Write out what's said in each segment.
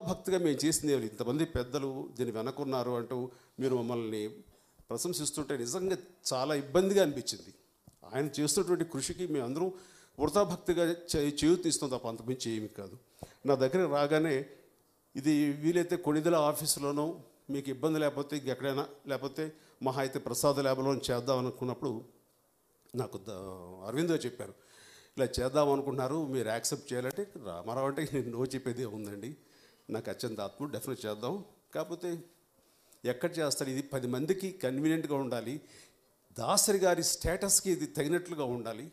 భక్తిగా మేము చేసింది ఇంతమంది పెద్దలు దీన్ని వెనకున్నారు అంటూ మీరు మమ్మల్ని ప్రశంసిస్తుంటే నిజంగా చాలా ఇబ్బందిగా అనిపించింది. ఆయన చేస్తున్నటువంటి కృషికి మేము అందరూ వృధా భక్తిగా చే- చేయి తీస్తాం తప్ప అంతకుమించి ఏమి కాదు. నా దగ్గర రాగానే ఇది వీలైతే కొణిదల ఆఫీసులోనో మీకు ఇబ్బంది లేకపోతే ఎక్కడైనా లేకపోతే మహా అయితే ప్రసాద ల్యాబ్లో చేద్దాం అనుకున్నప్పుడు నాకు ద- అరవింద్ చెప్పారు. ఇలా చేద్దాం అనుకుంటున్నారు మీరు యాక్సెప్ట్ చేయాలంటే రామారావు అంటే నేను నో చెప్పేదే ఉందండి. నాకు అత్యంత ఆత్మ డెఫినెట్ చేద్దాం. కాకపోతే ఎక్కడ చేస్తారు? ఇది పది మందికి కన్వీనియంట్గా ఉండాలి. దాసరి గారి స్టేటస్కి ఇది తగినట్లుగా ఉండాలి.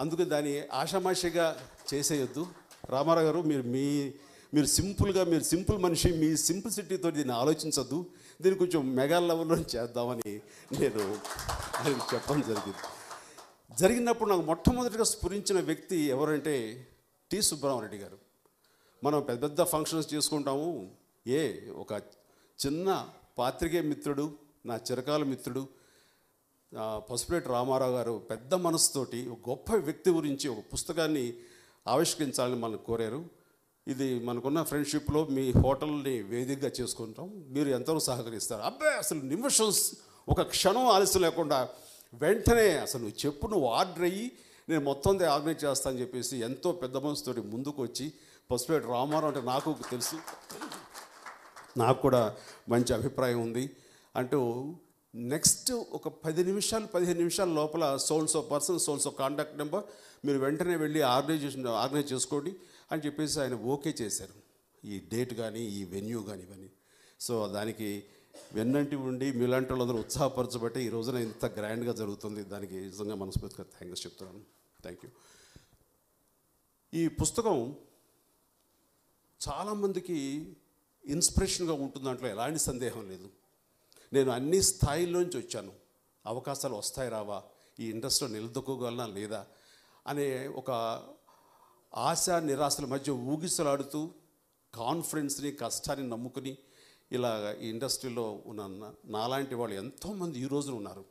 అందుకు దాన్ని ఆషామాషిగా చేసేయొద్దు. రామారావు గారు మీరు మీ మీరు సింపుల్గా మీరు సింపుల్ మనిషి మీ సింపుల్సిటీతో దీన్ని ఆలోచించద్దు. దీన్ని కొంచెం మెగా లెవెల్లో చేద్దామని నేను చెప్పడం జరిగింది. జరిగినప్పుడు నాకు మొట్టమొదటిగా స్ఫురించిన వ్యక్తి ఎవరంటే టి. సుబ్రహ్మరెడ్డి గారు. మనం పెద్ద పెద్ద ఫంక్షన్స్ చేసుకుంటాము. ఏ ఒక చిన్న పాత్రికేయ మిత్రుడు నా చిరకాల మిత్రుడు పసుపులేటి రామారావు గారు పెద్ద మనసుతోటి ఒక గొప్ప వ్యక్తి గురించి ఒక పుస్తకాన్ని ఆవిష్కరించాలని మనం కోరారు. ఇది మనకున్న ఫ్రెండ్షిప్లో మీ హోటల్ని వేదికగా చేసుకుంటాం. మీరు ఎంతవరకు సహకరిస్తారు? అబ్బాయి అసలు నిమిషం ఒక క్షణం ఆలస్యం లేకుండా వెంటనే అసలు చెప్పు నువ్వు ఆర్డర్ అయ్యి నేను మొత్తం ఆర్గనైజ్ చేస్తాను చెప్పేసి ఎంతో పెద్ద మనసుతో ముందుకు వచ్చి పసుపేట రామారావు అంటే నాకు తెలుసు. నాకు కూడా మంచి అభిప్రాయం ఉంది. అంటూ నెక్స్ట్ ఒక పది నిమిషాలు పదిహేను నిమిషాల లోపల souls of person souls of contact number మీరు వెంటనే వెళ్ళి ఆర్గనైజేషన్ ఆర్గనైజ్ చేసుకోండి అని చెప్పేసి ఆయన ఓకే చేశారు. ఈ డేట్ కానీ ఈ వెన్యూ కానీ ఇవన్నీ. సో దానికి వెన్నంటి ఉండి మీలాంటి వాళ్ళందరూ ఉత్సాహపరచబట్టి ఈ రోజున ఇంత గ్రాండ్గా జరుగుతుంది. దానికి నిజంగా మనస్ఫూర్తిగా థ్యాంక్స్ చెప్తున్నాను. థ్యాంక్ యూ ఈ పుస్తకం చాలామందికి ఇన్స్పిరేషన్గా ఉంటుంది. దాంట్లో ఎలాంటి సందేహం లేదు. నేను అన్ని స్థాయిల్లోంచి వచ్చాను. అవకాశాలు వస్తాయి రావా? ఈ ఇండస్ట్రీలో నిలదొక్కగలనా లేదా? అనే ఒక ఆశ నిరాశల మధ్య ఊగిసలాడుతూ కాన్ఫిడెన్స్ని కష్టాన్ని నమ్ముకుని ఇలాగ ఈ ఇండస్ట్రీలో ఉన్న నాలాంటి వాళ్ళు ఎంతోమంది ఈ రోజున ఉన్నారు.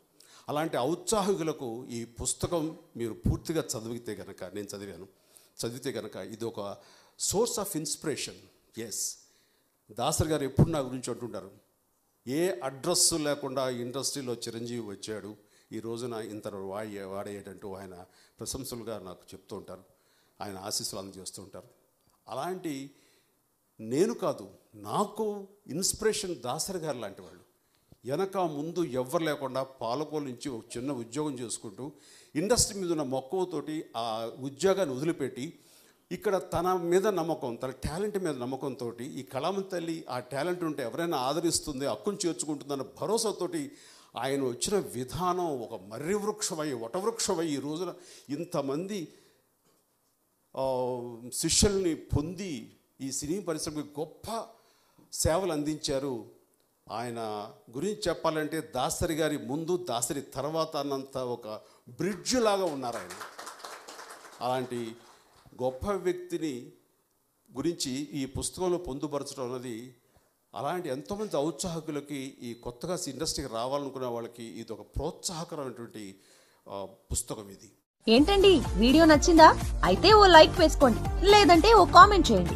అలాంటి ఔత్సాహికులకు ఈ పుస్తకం మీరు పూర్తిగా చదివితే కనుక నేను చదివాను. చదివితే కనుక ఇది ఒక source of inspiration. Yes Dasari గారు ఎప్పుడు నా గురించి అంటుంటారు? ఏ అడ్రస్ లేకుండా ఈ ఇండస్ట్రీలో చిరంజీవి వచ్చాడు ఈ రోజున ఇంత వాడే వాడేటంటూ ఆయన ప్రశంసలుగా నాకు చెప్తూ ఉంటారు. ఆయన ఆశీస్సులు అందజేస్తూ ఉంటారు. అలాంటి నేను కాదు నాకు ఇన్స్పిరేషన్ దాసరి గారు లాంటి వాళ్ళు. వెనక ముందు ఎవ్వరు లేకుండా పాలకోలు నుంచి ఒక చిన్న ఉద్యోగం చేసుకుంటూ ఇండస్ట్రీ మీద ఉన్న మక్కువతోటి ఆ ఉద్యోగాన్ని వదిలిపెట్టి ఇక్కడ తన మీద నమ్మకం తన టాలెంట్ మీద నమ్మకంతో ఈ కళామ తల్లి ఆ టాలెంట్ ఉంటే ఎవరైనా ఆదరిస్తుంది హక్కును చేర్చుకుంటుందన్న భరోసాతోటి ఆయన వచ్చిన విధానం ఒక మర్రి వృక్షమై వటవృక్షమై ఈ రోజున ఇంతమంది శిష్యుల్ని పొంది ఈ సినీ పరిశ్రమకి గొప్ప సేవలు అందించారు. ఆయన గురించి చెప్పాలంటే దాసరి గారి ముందు దాసరి తర్వాత అన్నంత ఒక బ్రిడ్జ్ లాగా ఉన్నారు ఆయన. అలాంటి గొప్ప వ్యక్తిని గురించి ఈ పుస్తకంలో పొందుపరచడం అన్నది అలాంటి ఎంతోమంది ఔత్సాహకులకి ఈ కొత్తగా ఇండస్ట్రీకి రావాలనుకునే వాళ్ళకి ఇది ఒక ప్రోత్సాహకరమైనటువంటి పుస్తకం ఇది. ఏంటండి? వీడియో నచ్చిందా? అయితే ఓ లైక్ వేసుకోండి. లేదంటే ఓ కామెంట్ చేయండి.